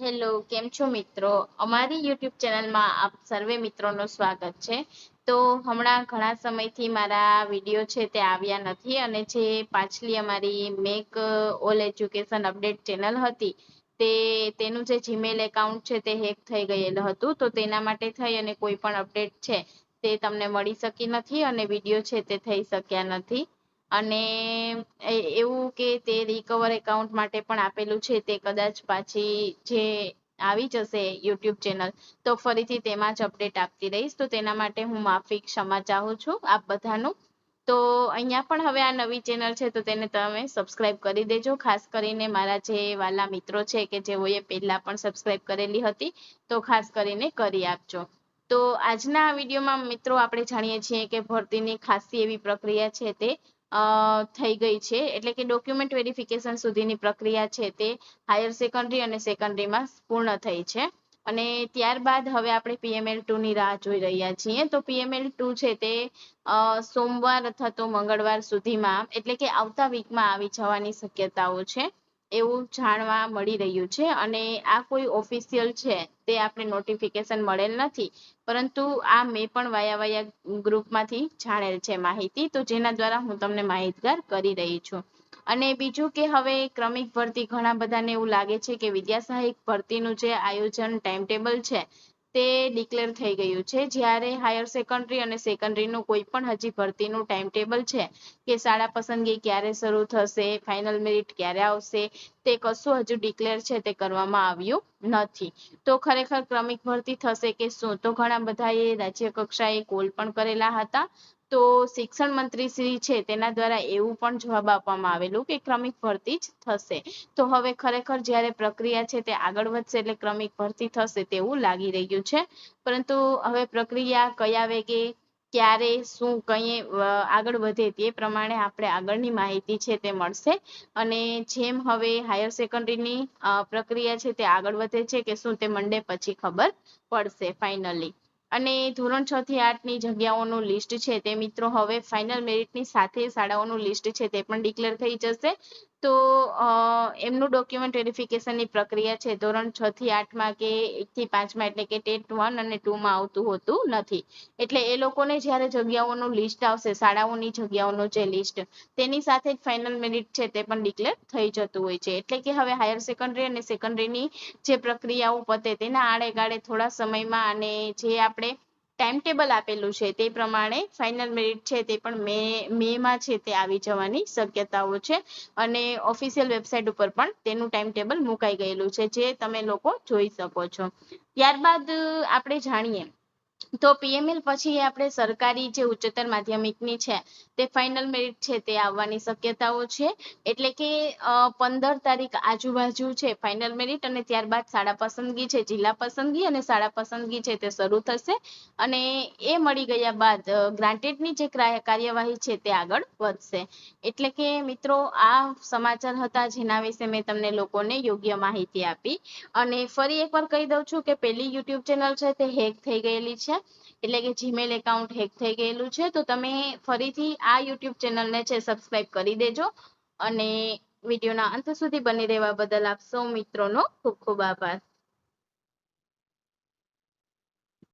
Hello, કેમ છો મિત્રો? અમારી યુટ્યુબ ચેનલમાં આપ સર્વે મિત્રોનું સ્વાગત છે. તો હમણાં ઘણા સમયથી મારા વીડિયો છે તે આવ્યા નથી અને જે પાછલી અમારી make all education update channel હતી તે, તેનું જે જીમેલ એકાઉન્ટ છે તે હેક થઈ ગયેલું હતું. તો તેના માટે થઈ અને કોઈ પણ અપડેટ છે તે તમને મળી શકી નથી અને વીડિયો છે તે થઈ શક્યા નથી. અને એવું કે તે રિકવર એકાઉન્ટ માટે પણ આપેલું છે, તે કદાચ પાછી જે આવી જશે યુટ્યુબ ચેનલ તો ફરીથી તેમાં જ અપડેટ આપતી રહીશ. તો તેના માટે હું માફી ક્ષમા ચાહું છું આપ બધાનું. તો અહીંયા પણ હવે આ નવી ચેનલ છે, તો તેને તમે સબસ્ક્રાઇબ કરી દેજો. ખાસ કરીને મારા જે વાલા મિત્રો છે કે જેઓએ પહેલા પણ સબસ્ક્રાઇબ કરેલી હતી, તો ખાસ કરીને કરી આપજો. તો આજના વિડીયોમાં મિત્રો આપણે જાણીએ છીએ કે ભરતીની ખાસી એવી પ્રક્રિયા છે તે થઈ ગઈ છે. એટલે કે ડોક્યુમેન્ટ વેરિફિકેશન સુધીની પ્રક્રિયા છે તે હાયર સેકન્ડરી અને સેકન્ડરીમાં પૂર્ણ થઈ છે. અને ત્યારબાદ હવે આપણે પીએમએલની રાહ જોઈ રહ્યા છીએ. તો પીએમએલ ટુ છે તે સોમવાર અથવા તો મંગળવાર સુધીમાં, એટલે કે આવતા વીકમાં આવી જવાની શક્યતાઓ છે. એવું જાણવા મળી રહ્યું છે અને આ કોઈ ઓફિશિયલ છે તે આપણે નોટિફિકેશન મળેલ નથી. પરંતુ આ મેં પણ વાયા વાયા ગ્રુપમાંથી જાણેલ છે માહિતી. તો જેના દ્વારા હું તમને માહિતગાર કરી રહી છું. અને બીજું કે હવે ક્રમિક ભરતી ઘણા બધાને એવું લાગે છે કે વિદ્યા સહાયક ભરતીનું જે આયોજન ટાઈમ ટેબલ છે તે ડિક્લેર થઈ ગયું છે. જ્યારે હાયર સેકન્ડરી અને સેકન્ડરીનું કોઈ પણ હજી ભરતીનું ટાઈમ ટેબલ છે કે શાળા પસંદગી ક્યારે શરૂ થશે ફાઇનલ મેરિટ ક્યારે આવશે, તે કશું હજુ ડિક્લેર છે તે કરવામાં આવ્યું નથી. તો ખરેખર ક્રમિક ભરતી થશે કે શું? તો ઘણા બધાએ રાજ્ય કક્ષાએ કોલ પણ કરેલા હતા. તો શિક્ષણ મંત્રી શ્રી છે, તેના દ્વારા એવું પણ જવાબ આપવામાં આવેલું કે ક્રમિક ભરતી જ થશે. તો હવે ખરેખર જ્યારે પ્રક્રિયા છે તે આગળ વધશે એટલે ક્રમિક ભરતી થશે તેવું લાગી રહ્યું છે. પરંતુ હવે પ્રક્રિયા કયા વેગે, ક્યારે, શું, કઈ આગળ વધે તે પ્રમાણે આપણે આગળની માહિતી છે તે મળશે. અને જેમ હવે હાયર સેકન્ડરીની પ્રક્રિયા છે તે આગળ વધે છે કે શું તે મંડે પછી ખબર પડશે, ફાઇનલી. અને ધોરણ છ થી આઠની જગ્યાઓનું લિસ્ટ છે તે મિત્રો હવે ફાઇનલ મેરિટની સાથે શાળાઓનું લિસ્ટ છે તે પણ ડિક્લેર થઈ જશે. તો એમનું ડોક્યુમેન્ટ વેરિફિકેશનની પ્રક્રિયા છે. ધોરણ છ થી આઠમાં કે એક થી પાંચમાં એટલે કે ટેટ વન અને ટુમાં આવતું હોતું નથી. એટલે એ લોકોને જ્યારે જગ્યાઓનું લિસ્ટ આવશે, શાળાઓની જગ્યાઓનું જે લિસ્ટ તેની સાથે જ ફાઇનલ મેરિટ છે તે પણ ડિક્લેર થઈ જતું હોય છે. એટલે કે હવે હાયર સેકન્ડરી અને સેકન્ડરીની જે પ્રક્રિયાઓ પતે, તેના આડે ગાળે થોડા સમયમાં અને જે આપણે ટાઈમ ટેબલ આપેલું છે તે પ્રમાણે ફાઇનલ મેરિટ છે તે પણ મે, મેમાં છે તે આવી જવાની શક્યતાઓ છે. અને ઓફિશિયલ વેબસાઇટ ઉપર પણ તેનું ટાઈમ ટેબલ મુકાઈ ગયેલું છે જે તમે લોકો જોઈ શકો છો. ત્યારબાદ આપણે જાણીએ તો PML પછી આપણે સરકારી જે ઉચ્ચતર માધ્યમિકની છે, તે ફાઇનલ મેરિટ છે તે આવવાની શક્યતાઓ છે. એટલે કે પંદર તારીખ આજુબાજુ છે ફાઇનલ મેરિટ અને ત્યારબાદ શાળા પસંદગી છે, જિલ્લા પસંદગી અને શાળા પસંદગી છે તે શરૂ થશે. અને એ મળી ગયા બાદ ગ્રાન્ટેડની જે કાર્યવાહી છે તે આગળ વધશે. એટલે કે, મિત્રો, આ સમાચાર હતા જેના વિશે મેં તમને લોકોને યોગ્ય માહિતી આપી. અને ફરી એકવાર કહી દઉં છું કે પેલી યુટ્યુબ ચેનલ છે તે હેક થઈ ગયેલી છે. એટલે કે જીમેલ એકાઉન્ટ હેક થઈ ગયેલું છે. તો તમે ફરીથી આ યુટ્યુબ ચેનલને છે સબસ્ક્રાઇબ કરી દેજો. અને વિડીયોના અંત સુધી બની રહેવા બદલ આપ સૌ મિત્રોનો ખૂબ ખૂબ આભાર.